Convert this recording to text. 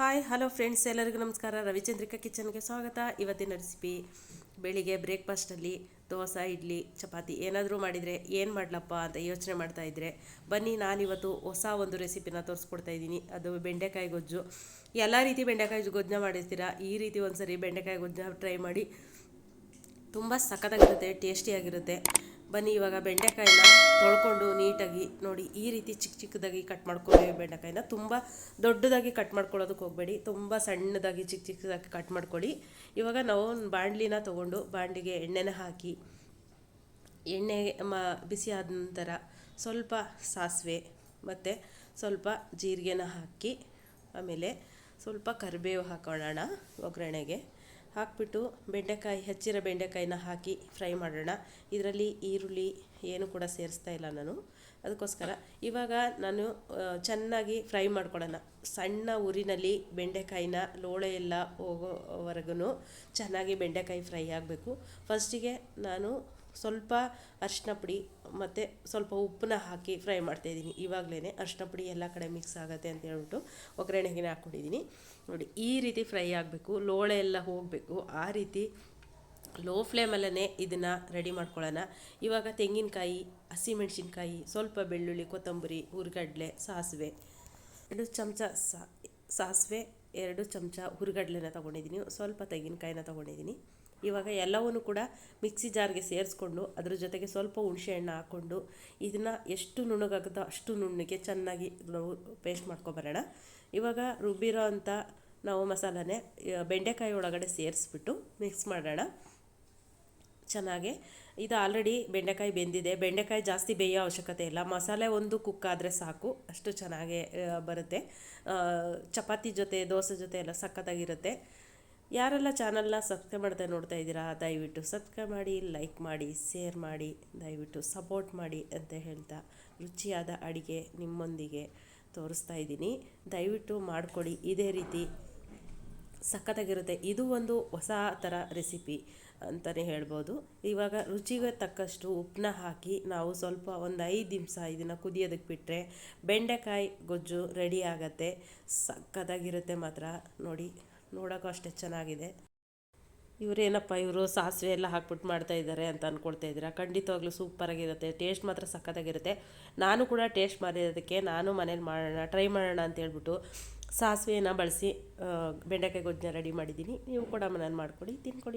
Hi hello friends ಎಲ್ಲರಿಗೂ ನಮಸ್ಕಾರ. ರವಿಚಂದ್ರಿಕಾ ಕಿಚನ್ಗೆ ಸ್ವಾಗತ. ಇವತ್ತಿನ ರೆಸಿಪಿ ಬೆಳಿಗ್ಗೆ ಬ್ರೇಕ್ಫಾಸ್ಟಲ್ಲಿ ದೋಸೆ, ಇಡ್ಲಿ, ಚಪಾತಿ ಏನಾದರೂ ಮಾಡಿದರೆ ಏನು ಮಾಡಲಪ್ಪ ಅಂತ ಯೋಚನೆ ಮಾಡ್ತಾ ಇದ್ದರೆ ಬನ್ನಿ, ನಾನಿವತ್ತು ಹೊಸ ಒಂದು ರೆಸಿಪಿನ ತೋರಿಸ್ಕೊಡ್ತಾ ಇದ್ದೀನಿ. ಅದು ಬೆಂಡೆಕಾಯಿ ಗೊಜ್ಜು. ಎಲ್ಲ ರೀತಿ ಬೆಂಡೆಕಾಯಿ ಗೊಜ್ಜನ್ನ ಮಾಡಿರ್ತೀರಾ? ಈ ರೀತಿ ಒಂದು ಸರಿ ಬೆಂಡೆಕಾಯಿ ಗೊಜ್ಜನ್ನ ಟ್ರೈ ಮಾಡಿ. ತುಂಬ ಸಖತ್ತಾಗಿರುತ್ತೆ ಟೇಸ್ಟಿಯಾಗಿರುತ್ತೆ ಬನ್ನಿ, ಇವಾಗ ಬೆಂಡೆಕಾಯಿನ ತೊಳ್ಕೊಂಡು ನೀಟಾಗಿ ನೋಡಿ, ಈ ರೀತಿ ಚಿಕ್ಕ ಚಿಕ್ಕದಾಗಿ ಕಟ್ ಮಾಡ್ಕೊಳ್ಳಿ ಬೆಂಡೆಕಾಯಿನ. ತುಂಬ ದೊಡ್ಡದಾಗಿ ಕಟ್ ಮಾಡ್ಕೊಳ್ಳೋದಕ್ಕೆ ಹೋಗಬೇಡಿ. ತುಂಬ ಸಣ್ಣದಾಗಿ ಚಿಕ್ಕ ಚಿಕ್ಕದಾಗಿ ಕಟ್ ಮಾಡ್ಕೊಳ್ಳಿ. ಇವಾಗ ನಾವು ಬಾಣಲಿನ ತೊಗೊಂಡು ಬಾಣಲಿಗೆ ಎಣ್ಣೆನ ಹಾಕಿ, ಎಣ್ಣೆ ಮ, ಬಿಸಿ ಆದ ನಂತರ ಸ್ವಲ್ಪ ಸಾಸಿವೆ ಮತ್ತು ಸ್ವಲ್ಪ ಜೀರಿಗೆನ ಹಾಕಿ, ಆಮೇಲೆ ಸ್ವಲ್ಪ ಕರಿಬೇವು ಹಾಕೋಣ ಒಗ್ಗರಣೆಗೆ. ಹಾಕ್ಬಿಟ್ಟು ಬೆಂಡೆಕಾಯಿ, ಹೆಚ್ಚಿರೋ ಬೆಂಡೆಕಾಯಿನ ಹಾಕಿ ಫ್ರೈ ಮಾಡೋಣ. ಇದರಲ್ಲಿ ಈರುಳ್ಳಿ ಏನು ಕೂಡ ಸೇರಿಸ್ತಾ ಇಲ್ಲ ನಾನು. ಅದಕ್ಕೋಸ್ಕರ ಇವಾಗ ನಾನು ಚೆನ್ನಾಗಿ ಫ್ರೈ ಮಾಡ್ಕೊಳ್ಳೋಣ. ಸಣ್ಣ ಉರಿನಲ್ಲಿ ಬೆಂಡೆಕಾಯಿನ ಲೋಳೆ ಎಲ್ಲ ಹೋಗೋವರೆಗೂ ಚೆನ್ನಾಗಿ ಬೆಂಡೆಕಾಯಿ ಫ್ರೈ ಆಗಬೇಕು. ಫಸ್ಟಿಗೆ ನಾನು ಸ್ವಲ್ಪ ಅರಿಶಿನ ಪುಡಿ ಮತ್ತು ಸ್ವಲ್ಪ ಉಪ್ಪನ್ನ ಹಾಕಿ ಫ್ರೈ ಮಾಡ್ತಾಯಿದ್ದೀನಿ ಇವಾಗಲೇ ಅರಿಶಿನ ಪುಡಿ ಎಲ್ಲ ಕಡೆ ಮಿಕ್ಸ್ ಆಗುತ್ತೆ ಅಂತ ಹೇಳ್ಬಿಟ್ಟು ಒಗ್ಗರಣೆಗೆ ಹಾಕ್ಕೊಂಡಿದ್ದೀನಿ. ನೋಡಿ, ಈ ರೀತಿ ಫ್ರೈ ಆಗಬೇಕು, ಲೋಳೆ ಎಲ್ಲ ಹೋಗಬೇಕು, ಆ ರೀತಿ ಲೋ ಫ್ಲೇಮಲ್ಲೇ ಇದನ್ನು ರೆಡಿ ಮಾಡ್ಕೊಳ್ಳೋಣ. ಇವಾಗ ತೆಂಗಿನಕಾಯಿ ಹಸಿಮೆಣ್ಸಿನ್ಕಾಯಿ ಸ್ವಲ್ಪ ಬೆಳ್ಳುಳ್ಳಿ, ಕೊತ್ತಂಬರಿ, ಹುರ್ಗಡ್ಲೆ ಸಾಸಿವೆ, ಎರಡು ಚಮಚ ಸಾಸಿವೆ, ಎರಡು ಚಮಚ ಹುರ್ಗಡ್ಲೆನ ತೊಗೊಂಡಿದ್ದೀನಿ. ಸ್ವಲ್ಪ ತೆಂಗಿನಕಾಯಿನ ತೊಗೊಂಡಿದ್ದೀನಿ. ಇವಾಗ ಎಲ್ಲವನ್ನು ಕೂಡ ಮಿಕ್ಸಿ ಜಾರ್ಗೆ ಸೇರಿಸ್ಕೊಂಡು ಅದ್ರ ಜೊತೆಗೆ ಸ್ವಲ್ಪ ಹುಣಸೆ ಹಣ್ಣು ಹಾಕ್ಕೊಂಡು ಇದನ್ನು ಎಷ್ಟು ನುಣ್ಣಗಾಗುತ್ತೋ ಅಷ್ಟು ನುಣ್ಣಗೆ ಚೆನ್ನಾಗಿ ನಾವು ಪೇಸ್ಟ್ ಮಾಡ್ಕೊಬರೋಣ ಇವಾಗ ರುಬ್ಬಿರೋ ಅಂಥ ನಾವು ಮಸಾಲನೇ ಬೆಂಡೆಕಾಯಿ ಒಳಗಡೆ ಸೇರಿಸ್ಬಿಟ್ಟು ಮಿಕ್ಸ್ ಮಾಡೋಣ. ಚೆನ್ನಾಗಿ ಇದು ಆಲ್ರೆಡಿ ಬೆಂಡೆಕಾಯಿ ಬೆಂದಿದೆ. ಬೆಂಡೆಕಾಯಿ ಜಾಸ್ತಿ ಬೇಯೋ ಅವಶ್ಯಕತೆ ಇಲ್ಲ. ಮಸಾಲೆ ಒಂದು ಕುಕ್ ಆದರೆ ಸಾಕು. ಅಷ್ಟು ಚೆನ್ನಾಗಿ ಬರುತ್ತೆ. ಚಪಾತಿ ಜೊತೆ, ದೋಸೆ ಜೊತೆ ಎಲ್ಲ ಸಖತ್ತಾಗಿರುತ್ತೆ. ಯಾರೆಲ್ಲ ಚಾನಲ್ನ ಸಬ್ಸ್ಕ್ರೈಬ್ ಮಾಡದೆ ನೋಡ್ತಾ ಇದ್ದೀರಾ, ದಯವಿಟ್ಟು ಸಬ್ಸ್ಕ್ರೈಬ್ ಮಾಡಿ, ಲೈಕ್ ಮಾಡಿ, ಶೇರ್ ಮಾಡಿ, ದಯವಿಟ್ಟು ಸಪೋರ್ಟ್ ಮಾಡಿ ಅಂತ ಹೇಳ್ತಾ ರುಚಿಯಾದ ಅಡುಗೆ ನಿಮ್ಮೊಂದಿಗೆ ತೋರಿಸ್ತಾ ಇದ್ದೀನಿ. ದಯವಿಟ್ಟು ಮಾಡಿಕೊಡಿ. ಇದೇ ರೀತಿ ಸಖತ್ತಾಗಿರುತ್ತೆ. ಇದು ಒಂದು ಹೊಸ ಥರ ರೆಸಿಪಿ ಅಂತಲೇ ಹೇಳ್ಬೋದು. ಇವಾಗ ರುಚಿಗೆ ತಕ್ಕಷ್ಟು ಉಪ್ಪನ್ನ ಹಾಕಿ ನಾವು ಸ್ವಲ್ಪ ಒಂದು ಐದು ನಿಮಿಷ ಇದನ್ನು ಕುದಿಯೋದಕ್ಕೆ ಬಿಟ್ಟರೆ ಬೆಂಡೆಕಾಯಿ ಗೊಜ್ಜು ರೆಡಿ ಆಗತ್ತೆ. ಸಖತ್ತಾಗಿರುತ್ತೆ ಮಾತ್ರ. ನೋಡಿ ನೋಡೋಕ್ಕೂ ಅಷ್ಟೇ ಚೆನ್ನಾಗಿದೆ. ಇವರೇನಪ್ಪ ಇವರು ಸಾಸಿವೆ ಎಲ್ಲ ಹಾಕ್ಬಿಟ್ಟು ಮಾಡ್ತಾ ಇದ್ದಾರೆ ಅಂತ ಅಂದ್ಕೊಳ್ತಾ ಇದ್ದೀರಾ? ಖಂಡಿತವಾಗ್ಲೂ ಸೂಪರಾಗಿರುತ್ತೆ ಟೇಸ್ಟ್ ಮಾತ್ರ ಸಖತ್ತಾಗಿರುತ್ತೆ. ನಾನು ಕೂಡ ಟೇಸ್ಟ್ ಮಾಡಿರೋದಕ್ಕೆ ನಾನು ಮನೇಲಿ ಮಾಡೋಣ ಟ್ರೈ ಮಾಡೋಣ ಅಂತ ಹೇಳ್ಬಿಟ್ಟು ಸಾಸಿವೆನ ಬಳಸಿ ಬೆಂಡೆಕಾಯಿ ಗೊಜ್ಜನ್ನ ರೆಡಿ ಮಾಡಿದ್ದೀನಿ. ನೀವು ಕೂಡ ಮನೇಲಿ ಮಾಡ್ಕೊಳ್ಳಿ ತಿನ್ಕೊಡಿ